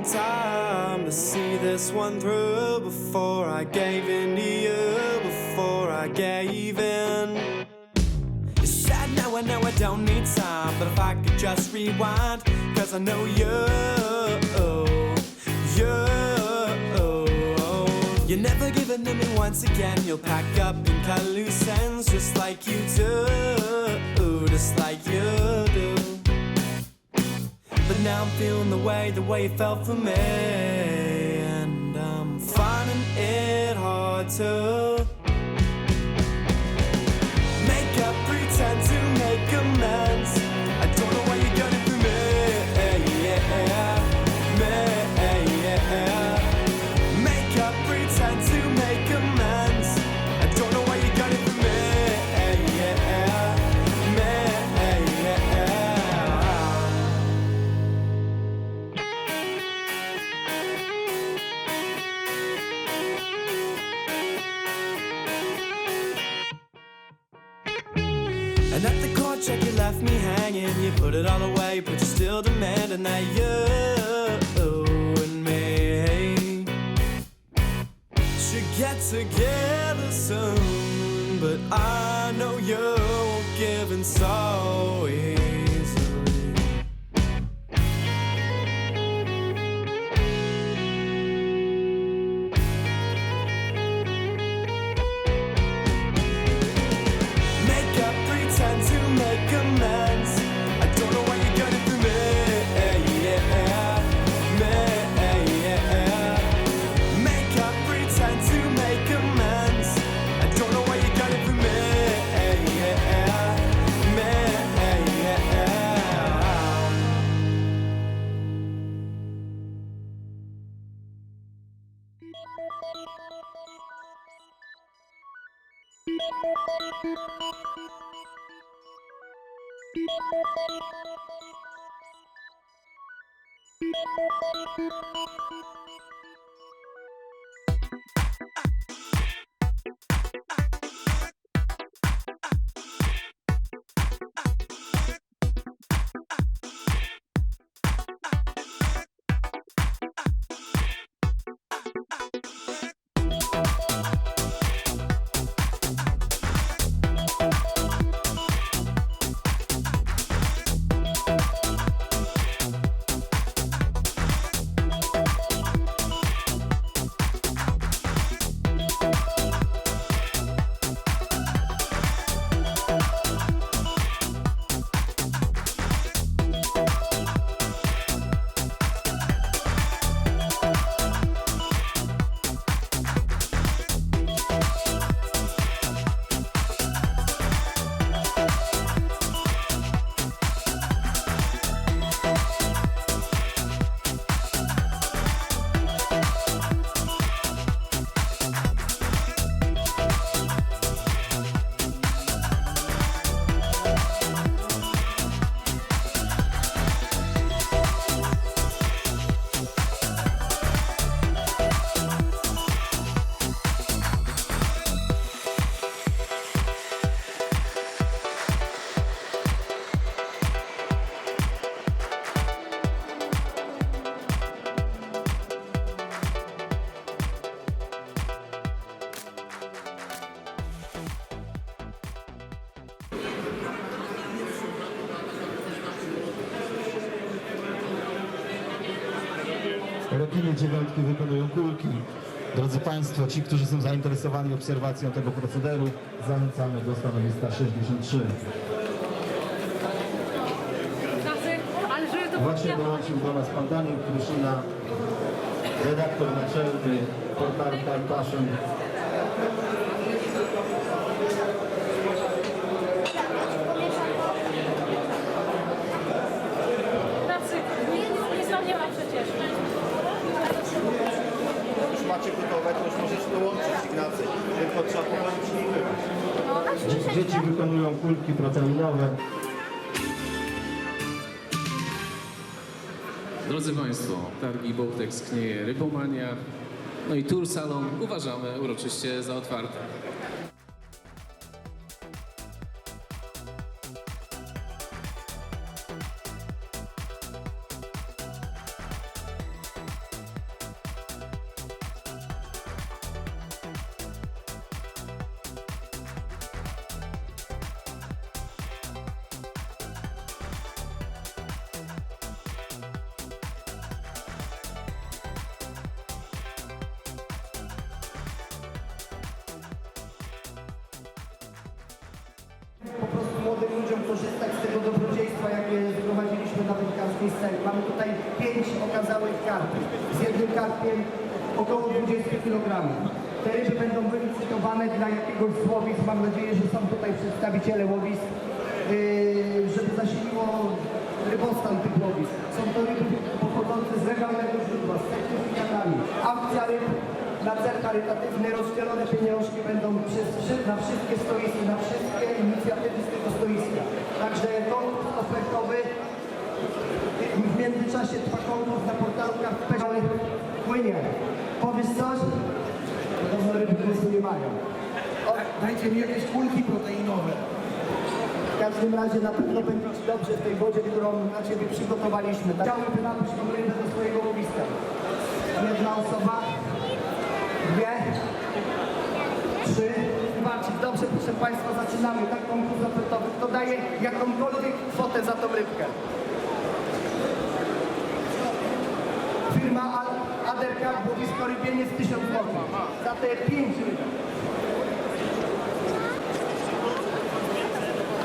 need time to see this one through before I gave in to you, before I gave in. It's sad now I know I don't need time, but if I could just rewind, cause I know you, you. You're never giving to me once again. You'll pack up and cut loose ends just like you do, just like you now I'm feeling the way, the way you felt for me, and I'm finding it hard to And at the court check you left me hanging. You put it all away but you're still demanding that you and me Should get together soon. But I know you won't give in so easily Rekiny dziewiątki wykonują kulki. Drodzy Państwo, ci, którzy są zainteresowani obserwacją tego procederu, zachęcamy do stanowiska 63. Znaczy, ale żeby to Właśnie dołączył do nas pan Daniel Kruszyna, redaktor naczelny portalu Time Passion. Dzieci wykonują kulki proteinowe. Drodzy Państwo, targi Bołtex Knieje Rybomania, no i Tour Salon uważamy uroczyście za otwarte. Skorzystać z tego dobrodziejstwa, jakie zgromadziliśmy na wędkarskiej scenie. Mamy tutaj pięć okazałych karpi. Z jednym karpiem około 20 kg. Te ryby będą wylicytowane dla jakiegoś łowisk. Mam nadzieję, że są tutaj przedstawiciele łowisk, yy, żeby zasiliło rybostan tych łowisk. Są to ryby pochodzące z legalnego źródła, z certyfikatami. Aukcja ryb na cel charytatywny rozdzielone pieniążki będą przez, na wszystkie stoiska, na wszystkie inicjatywy z tego stoiska. Także konkurs ofertowy w międzyczasie trwa konkurs na portalu Kafpeżały płynie. Powiesz coś? Podobno ryby głosu nie mają. O, dajcie mi jakieś kulki proteinowe. W każdym razie na pewno będzie Ci dobrze w tej wodzie, którą na Ciebie przygotowaliśmy. Tak? Chciałbym nabyć tą rybę do swojego łowiska. Jedna osoba, dwie, trzy. Marcin, dobrze, proszę Państwa, zaczynamy. Tak konkurs ofertowy. Kto daje jakąkolwiek kwotę za tą rybkę? Firma Aderka, łowisko rybienie z 1000 zł. Za te 5 rybek.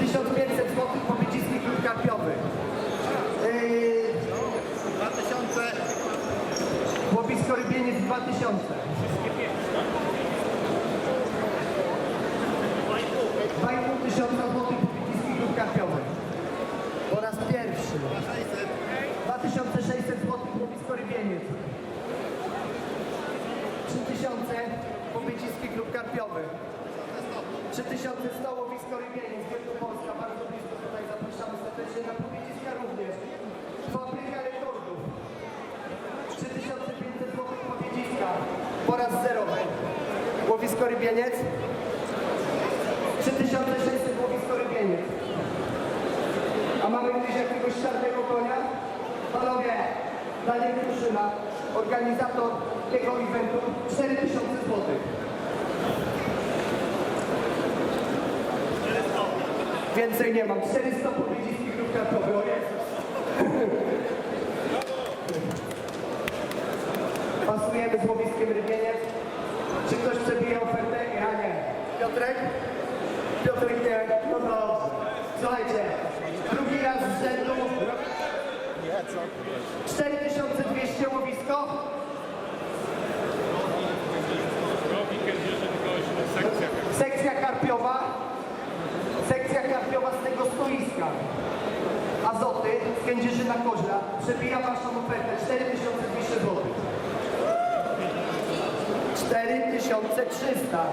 1500 zł po wyciski klub karpiowy. Yy, 2000. łowisko rybienie z 2000. 2,5 tysiąca złotych po wyciski klub karpiowy. Po raz pierwszy. 2600 zł rybieniec. 3000 po wyciski klub karpiowy. 3100 łowisko rybieniec, Wielkopolska, bardzo blisko tutaj zapraszamy serdecznie na powiedziska również. Fabryka rekordów. 3500 zł powiedziska po raz zerowy. Łowisko rybieniec. 3600 łowisko rybieniec. A mamy gdzieś jakiegoś czarnego konia? Panowie, Daniel Kruszyna, organizator tego eventu, 4000 zł. Więcej nie mam. 400 powiedziski klub kartowy. O Jezus. Pasujemy z łowiskiem rybieniec. Czy ktoś przebije ofertę? Ja nie. Piotrek? Piotrek nie. No dobrze. Słuchajcie, drugi raz z rzędu. 4200 łowisko. Sekcja karpiowa. Sekcja karpiowa z tego stoiska. Azoty z Kędzierzyna Koźla przebija waszą ofertę 4200 zł. 4300.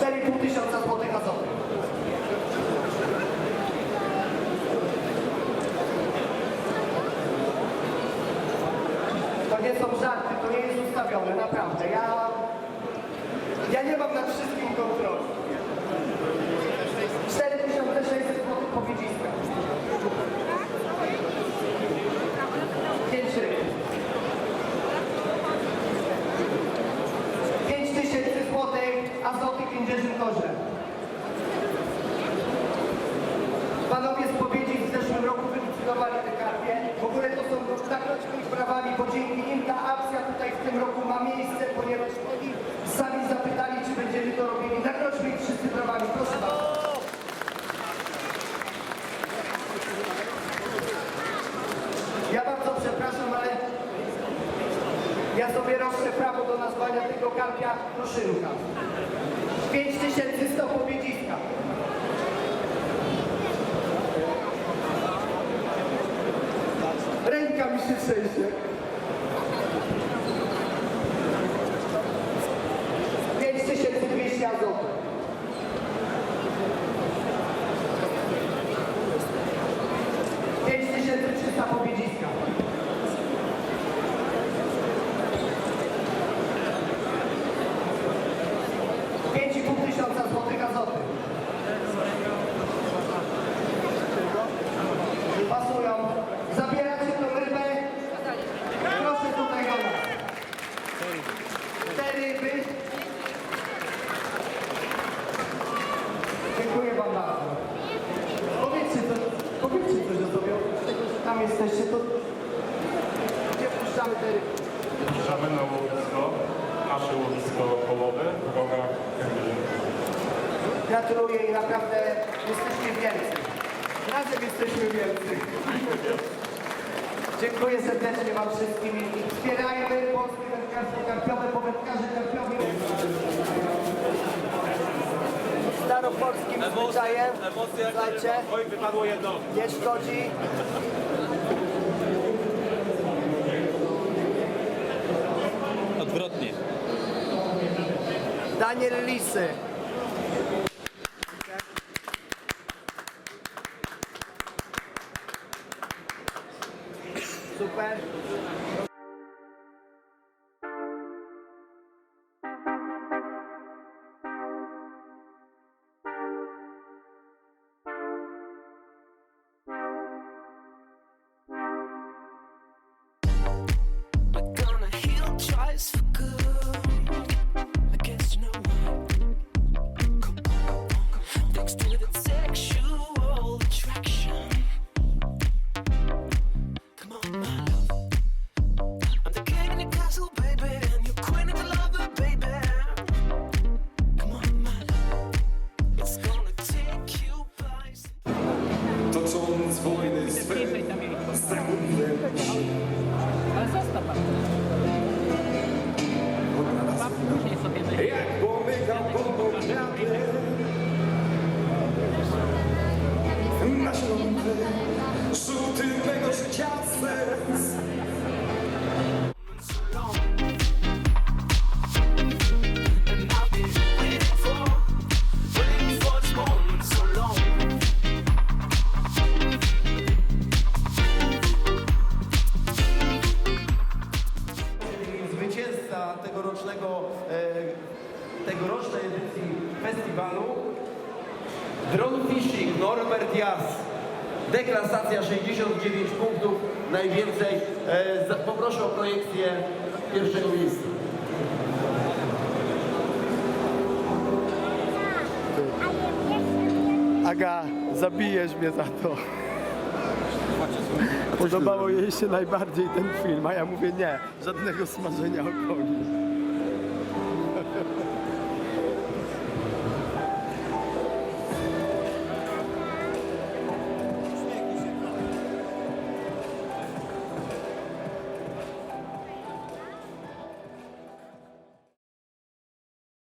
4,5 tysiąca złotych azoty. To nie są żarty, to nie jest ustawione, naprawdę. Ja, ja nie mam nad wszystkim kontroli. 4600 zł powiedziska. 5 ryb. 5000 zł azoty Kędzierzyn Korze. Panowie z powiedzi w zeszłym roku wylicytowali te karpie. W ogóle to są nakroćmi prawami, bo dzięki nim ta akcja tutaj w tym roku ma miejsce, ponieważ oni sami zapytali, czy będziemy to robili. Nakroćmy ich wszyscy prawami. Proszę bardzo. Ja bardzo przepraszam, ale ja sobie roszczę prawo do nazwania tego karpia kruszynka. 5100 powiedziska. Ręka mi się trzęsie. 5200 azotu. Pięć tysięcy trzysta powiedziska. Pięć i pół tysiąca złotych azoty. Pasują. Zabieracie tą rybę. Proszę tutaj do nas. Te ryby. Dziękuję wam bardzo. Powiedzcie to, powiedzcie coś o sobie, oprócz tego, że tam jesteście, to Wjeżdżamy na łowisko, nasze łowisko polowe w rogach. Gratuluję i naprawdę jesteście wielcy. Razem jesteśmy wielcy. Dziękuję serdecznie Wam wszystkim i wspierajmy polskie wędkarstwo karpiowe, bo wędkarze karpiowi staropolskim zwyczajem, słuchajcie, Oj, wypadło jedno. nie szkodzi. Daniel Lisy. Zwycięzca tegorocznego, e, tegorocznej edycji festiwalu Drone Fishing Norbert Jas. Deklasacja 69 punktów, najwięcej. E, poproszę o projekcję pierwszego miejsca. Aga, zabijesz mnie za to. Podobało jej się najbardziej ten film, a ja mówię nie, żadnego smażenia okoli.